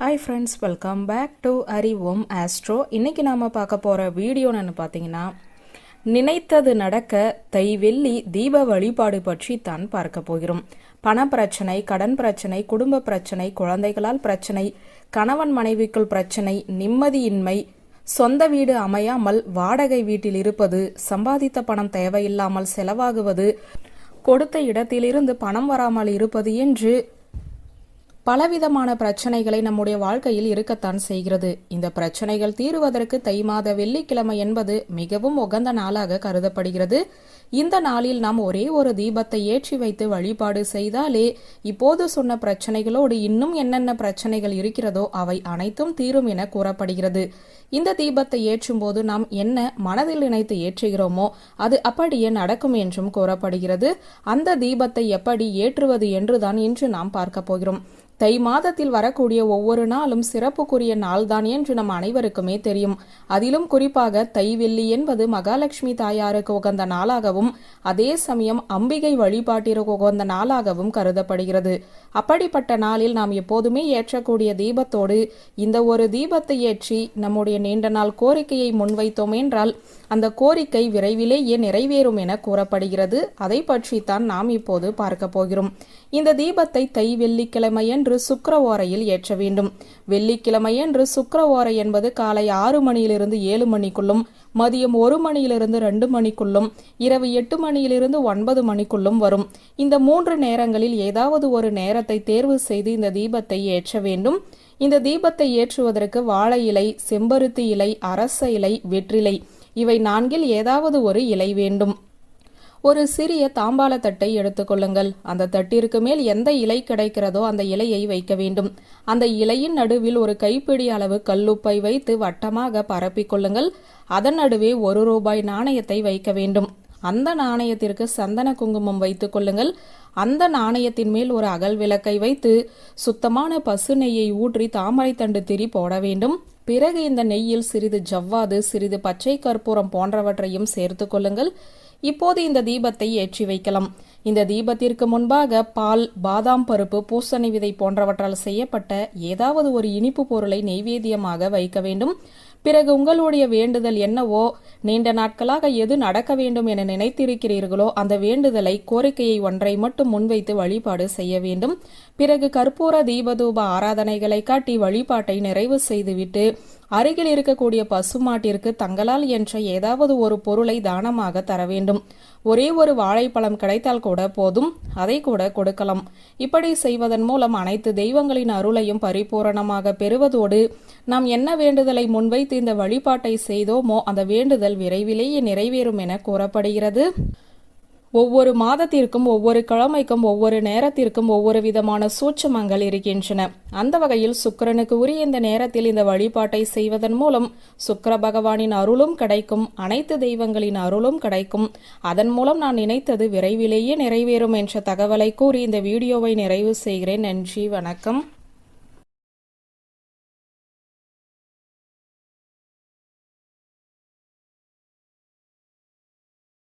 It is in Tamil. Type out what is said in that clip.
Hi friends welcome back to அறிவோம் ஆஸ்ட்ரோ இன்றைக்கி நாம் பார்க்க போகிற வீடியோன்னு பார்த்தீங்கன்னா நினைத்தது நடக்க தை வெள்ளி தீப வழிபாடு பற்றி தான் பார்க்க போகிறோம். பண பிரச்சனை கடன் பிரச்சனை குடும்ப பிரச்சனை குழந்தைகளால் பிரச்சனை கணவன் மனைவிக்குள் பிரச்சனை நிம்மதியின்மை சொந்த வீடு அமையாமல் வாடகை வீட்டில் இருப்பது சம்பாதித்த பணம் தேவையில்லாமல் செலவாகுவது கொடுத்த இடத்திலிருந்து பணம் வராமல் இருப்பது என்று பலவிதமான பிரச்சனைகளை நம்முடைய வாழ்க்கையில் இருக்கத்தான் செய்கிறது. இந்த பிரச்சனைகள் தீருவதற்கு தை மாத வெள்ளிக்கிழமை என்பது மிகவும் உகந்த நாளாக கருதப்படுகிறது. இந்த நாளில் நாம் ஒரே ஒரு தீபத்தை ஏற்றி வைத்து வழிபாடு செய்தாலே இப்போது சொன்ன பிரச்சனைகளோடு இன்னும் என்னென்ன பிரச்சனைகள் இருக்கிறதோ அவை அனைத்தும் தீரும் என கூறப்படுகிறது. இந்த தீபத்தை ஏற்றும் போது நாம் என்ன மனதில் நினைத்து ஏற்றுகிறோமோ அது அப்படியே நடக்கும் என்றும் கூறப்படுகிறது. அந்த தீபத்தை எப்படி ஏற்றுவது என்றுதான் இன்று நாம் பார்க்க போகிறோம். தை மாதத்தில் வரக்கூடிய ஒவ்வொரு நாளும் சிறப்புக்குரிய நாள்தான் என்று நம் அனைவருக்குமே தெரியும். அதிலும் குறிப்பாக தை வெள்ளி என்பது மகாலட்சுமி தாயாருக்கு உகந்த நாளாகவும் அதே சமயம் அம்பிகை வழிபாட்டிற்கு உகந்த நாளாகவும் கருதப்படுகிறது. அப்படிப்பட்ட நாளில் நாம் எப்போதுமே ஏற்றக்கூடிய தீபத்தோடு இந்த ஒரு தீபத்தை ஏற்றி நம்முடைய நீண்ட நாள் கோரிக்கையை முன்வைத்தோம் என்றால் அந்த கோரிக்கை விரைவிலேயே நிறைவேறும் என கூறப்படுகிறது. அதை பற்றித்தான் நாம் இப்போது பார்க்க போகிறோம். இந்த தீபத்தை தை வெள்ளிக்கிழமையன்று என்று சுக்கர ஓரையில் ஏற்ற வேண்டும். வெள்ளிக்கிழமையன்று சுக்கர ஓரை என்பது காலை ஆறு மணியிலிருந்து ஏழு மணிக்குள்ளும் மதியம் ஒரு மணியிலிருந்து ரெண்டு மணிக்குள்ளும் இரவு எட்டு மணியிலிருந்து ஒன்பது மணிக்குள்ளும் வரும். இந்த மூன்று நேரங்களில் ஏதாவது ஒரு நேரத்தை தேர்வு செய்து இந்த தீபத்தை ஏற்ற வேண்டும். இந்த தீபத்தை ஏற்றுவதற்கு வாழை இலை செம்பருத்தி இலை அரச இலை வெற்றிலை இவை நான்கில் ஏதாவது ஒரு இலை வேண்டும். ஒரு சிறிய தாம்பால தட்டை எடுத்துக்கொள்ளுங்கள் அந்த தட்டிற்கு மேல் எந்த இலை கிடைக்கிறதோ அந்த இலையை வைக்க வேண்டும். அந்த இலையின் நடுவில் ஒரு கைப்பிடி அளவு கல்லுப்பை வைத்து வட்டமாக பரப்பிக் கொள்ளுங்கள். அதன் நடுவே ஒரு ரூபாய் நாணயத்தை வைக்க வேண்டும். அந்த நாணயத்திற்கு சந்தன குங்குமம் வைத்துக் கொள்ளுங்கள். அந்த நாணயத்தின் மேல் ஒரு அகல் விளக்கை வைத்து சுத்தமான பசு நெய்யை ஊற்றி தாமரை தண்டு திரி போட வேண்டும். பிறகு இந்த நெய்யில் சிறிது ஜவ்வாது சிறிது பச்சை கற்பூரம் போன்றவற்றையும் சேர்த்து கொள்ளுங்கள். இப்போது இந்த தீபத்தை ஏற்றி வைக்கலாம். இந்த தீபத்திற்கு முன்பாக பால் பாதாம் பருப்பு பூசணி விதை போன்றவற்றால் செய்யப்பட்ட ஏதாவது ஒரு இனிப்பு பொருளை நெய்வேத்தியமாக வைக்க வேண்டும். பிறகு உங்களுடைய வேண்டுதல் என்னவோ நீண்ட நாட்களாக எது நடக்க வேண்டும் என நினைத்திருக்கிறீர்களோ அந்த வேண்டுதலை கோரிக்கையை ஒன்றை மட்டும் முன்வைத்து வழிபாடு செய்ய வேண்டும். பிறகு கற்பூர தீபதூப ஆராதனைகளை காட்டி வழிபாட்டை நிறைவு செய்துவிட்டு அருகில் இருக்கக்கூடிய பசுமாட்டிற்கு தங்களால் என்ற ஏதாவது ஒரு பொருளை தானமாக தர வேண்டும். ஒரே ஒரு வாழைப்பழம் கிடைத்தால் கூட போதும் அதை கூட கொடுக்கலாம். இப்படி செய்வதன் மூலம் அனைத்து தெய்வங்களின் அருளையும் பரிபூரணமாக பெறுவதோடு நாம் என்ன வேண்டுதலை முன்வைத்து இந்த வழிபாட்டை செய்தோமோ அந்த வேண்டுதல் விரைவிலேயே நிறைவேறும் என கூறப்படுகிறது. ஒவ்வொரு மாதத்திற்கும் ஒவ்வொரு கிழமைக்கும் ஒவ்வொரு நேரத்திற்கும் ஒவ்வொரு விதமான சூட்சமங்கள் இருக்கின்றன. அந்த வகையில் சுக்கரனுக்கு உரிய இந்த நேரத்தில் இந்த வழிபாட்டை செய்வதன் மூலம் சுக்கர பகவானின் அருளும் கிடைக்கும் அனைத்து தெய்வங்களின் அருளும் கிடைக்கும். அதன் மூலம் நான் நினைத்தது விரைவிலேயே நிறைவேறும் என்ற தகவலை கூறி இந்த வீடியோவை நிறைவு செய்கிறேன். நன்றி வணக்கம்.